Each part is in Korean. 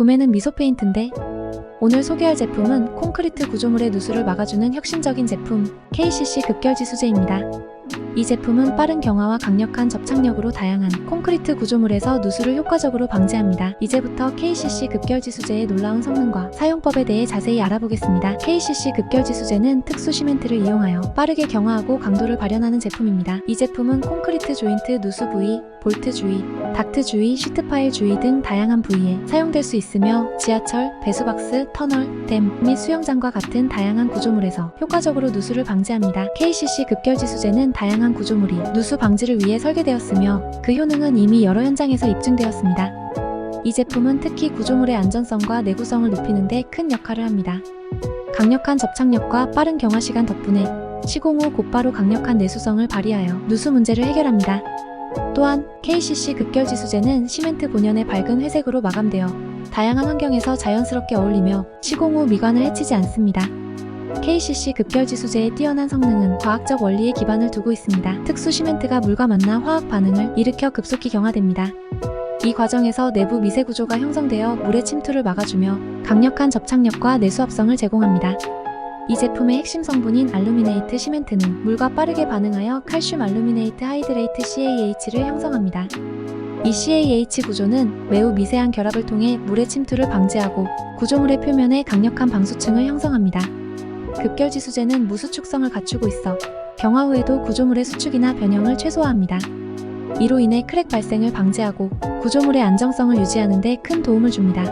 구매는 미소 페인트인데 오늘 소개할 제품은 콘크리트 구조물의 누수를 막아주는 혁신적인 제품 KCC 급결지 수제입니다. 이 제품은 빠른 경화와 강력한 접착력으로 다양한 콘크리트 구조물에서 누수를 효과적으로 방지합니다. 이제부터 KCC 급결지 수제의 놀라운 성능과 사용법에 대해 자세히 알아보겠습니다. KCC 급결지 수제는 특수 시멘트를 이용하여 빠르게 경화하고 강도를 발현하는 제품입니다. 이 제품은 콘크리트 조인트 누수 부위, 볼트 주위, 닥트 주위, 시트 파일 주위 등 다양한 부위에 사용될 수 있으며 지하철, 배수박스, 터널, 댐 및 수영장과 같은 다양한 구조물에서 효과적으로 누수를 방지합니다. KCC 급결지 수제는 다양한 구조물이 누수 방지를 위해 설계되었으며 그 효능은 이미 여러 현장에서 입증되었습니다. 이 제품은 특히 구조물의 안전성과 내구성을 높이는 데 큰 역할을 합니다. 강력한 접착력과 빠른 경화 시간 덕분에 시공 후 곧바로 강력한 내수성을 발휘하여 누수 문제를 해결합니다. 또한 KCC 급결지 수제는 시멘트 본연의 밝은 회색으로 마감되어 다양한 환경에서 자연스럽게 어울리며 시공 후 미관을 해치지 않습니다. KCC 급결지 수제의 뛰어난 성능은 과학적 원리에 기반을 두고 있습니다. 특수 시멘트가 물과 만나 화학 반응을 일으켜 급속히 경화됩니다. 이 과정에서 내부 미세 구조가 형성되어 물의 침투를 막아주며 강력한 접착력과 내수합성을 제공합니다. 이 제품의 핵심 성분인 알루미네이트 시멘트는 물과 빠르게 반응하여 칼슘 알루미네이트 하이드레이트 CAH를 형성합니다. 이 CAH 구조는 매우 미세한 결합을 통해 물의 침투를 방지하고 구조물의 표면에 강력한 방수층을 형성합니다. 급결지 수제는 무수 축성을 갖추고 있어 경화 후에도 구조물의 수축이나 변형을 최소화합니다. 이로 인해 크랙 발생을 방지하고 구조물의 안정성을 유지하는 데 큰 도움을 줍니다.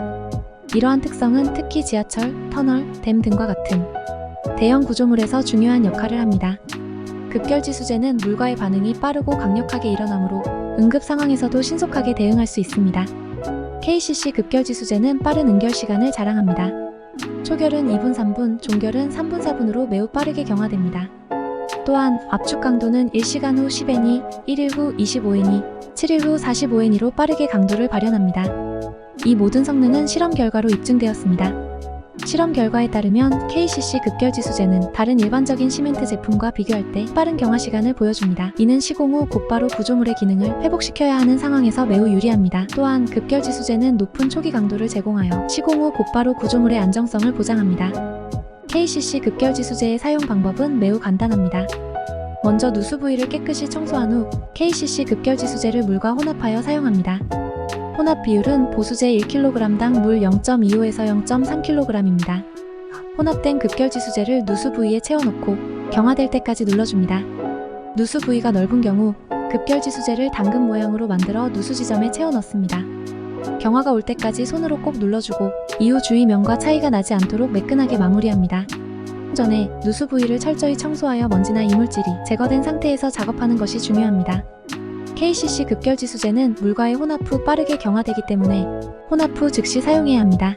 이러한 특성은 특히 지하철, 터널, 댐 등과 같은 대형 구조물에서 중요한 역할을 합니다. 급결지 수제는 물과의 반응이 빠르고 강력하게 일어나므로 응급 상황에서도 신속하게 대응할 수 있습니다. KCC 급결지 수제는 빠른 응결 시간을 자랑합니다. 초결은 2분 3분, 종결은 3분 4분으로 매우 빠르게 경화됩니다. 또한 압축 강도는 1시간 후 10N이, 1일 후 25N이, 7일 후 45N이로 빠르게 강도를 발현합니다. 이 모든 성능은 실험 결과로 입증되었습니다. 실험 결과에 따르면 KCC 급결지 수제는 다른 일반적인 시멘트 제품과 비교할 때 빠른 경화 시간을 보여줍니다. 이는 시공 후 곧바로 구조물의 기능을 회복시켜야 하는 상황에서 매우 유리합니다. 또한 급결지 수제는 높은 초기 강도를 제공하여 시공 후 곧바로 구조물의 안정성을 보장합니다. KCC 급결지 수제의 사용 방법은 매우 간단합니다. 먼저 누수 부위를 깨끗이 청소한 후 KCC 급결지 수제를 물과 혼합하여 사용합니다. 혼합 비율은 보수제 1kg당 물 0.25에서 0.3kg입니다. 혼합된 급결지 수제를 누수 부위에 채워놓고 경화될 때까지 눌러줍니다. 누수 부위가 넓은 경우 급결지 수제를 당근 모양으로 만들어 누수 지점에 채워 넣습니다. 경화가 올 때까지 손으로 꼭 눌러주고 이후 주위면과 차이가 나지 않도록 매끈하게 마무리합니다. 전에 누수 부위를 철저히 청소하여 먼지나 이물질이 제거된 상태에서 작업하는 것이 중요합니다. KCC 급결지 수제는 물과의 혼합 후 빠르게 경화되기 때문에 혼합 후 즉시 사용해야 합니다.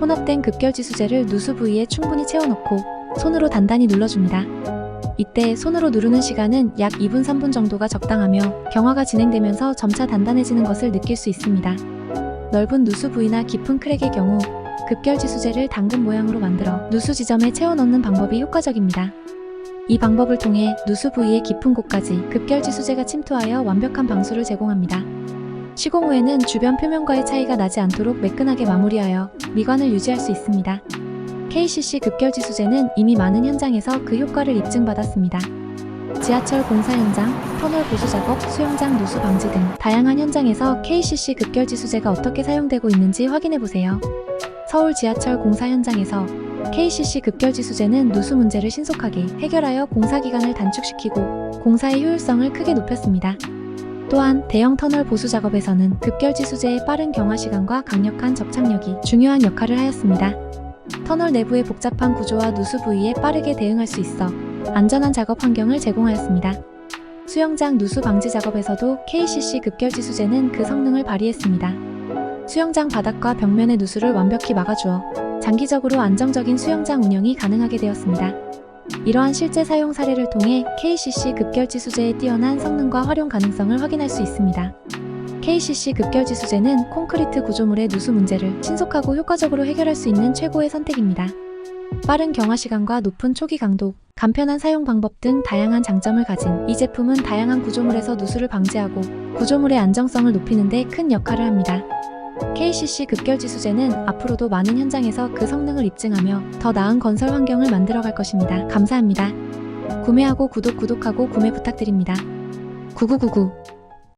혼합된 급결지 수제를 누수 부위에 충분히 채워넣고 손으로 단단히 눌러줍니다. 이때 손으로 누르는 시간은 약 2분 3분 정도가 적당하며 경화가 진행되면서 점차 단단해지는 것을 느낄 수 있습니다. 넓은 누수 부위나 깊은 크랙의 경우 급결지 수제를 당근 모양으로 만들어 누수 지점에 채워 넣는 방법이 효과적입니다. 이 방법을 통해 누수 부위의 깊은 곳까지 급결지 수제가 침투하여 완벽한 방수를 제공합니다. 시공 후에는 주변 표면과의 차이가 나지 않도록 매끈하게 마무리하여 미관을 유지할 수 있습니다. KCC 급결지 수제는 이미 많은 현장에서 그 효과를 입증받았습니다. 지하철 공사 현장, 터널 보수 작업, 수영장 누수 방지 등 다양한 현장에서 KCC 급결지 수제가 어떻게 사용되고 있는지 확인해 보세요. 서울 지하철 공사 현장에서 KCC 급결지 수제는 누수 문제를 신속하게 해결하여 공사 기간을 단축시키고 공사의 효율성을 크게 높였습니다. 또한 대형 터널 보수 작업에서는 급결지 수제의 빠른 경화 시간과 강력한 접착력이 중요한 역할을 하였습니다. 터널 내부의 복잡한 구조와 누수 부위에 빠르게 대응할 수 있어 안전한 작업 환경을 제공하였습니다. 수영장 누수 방지 작업에서도 KCC 급결지 수제는 그 성능을 발휘했습니다. 수영장 바닥과 벽면의 누수를 완벽히 막아주어 장기적으로 안정적인 수영장 운영이 가능하게 되었습니다. 이러한 실제 사용 사례를 통해 KCC 급결지 수제의 뛰어난 성능과 활용 가능성을 확인할 수 있습니다. KCC 급결지 수제는 콘크리트 구조물의 누수 문제를 신속하고 효과적으로 해결할 수 있는 최고의 선택입니다. 빠른 경화 시간과 높은 초기 강도, 간편한 사용 방법 등 다양한 장점을 가진 이 제품은 다양한 구조물에서 누수를 방지하고 구조물의 안정성을 높이는 데 큰 역할을 합니다. KCC 급결지 수제는 앞으로도 많은 현장에서 그 성능을 입증하며 더 나은 건설 환경을 만들어갈 것입니다. 감사합니다. 구매하고 구독 구독하고 구매 부탁드립니다. 9999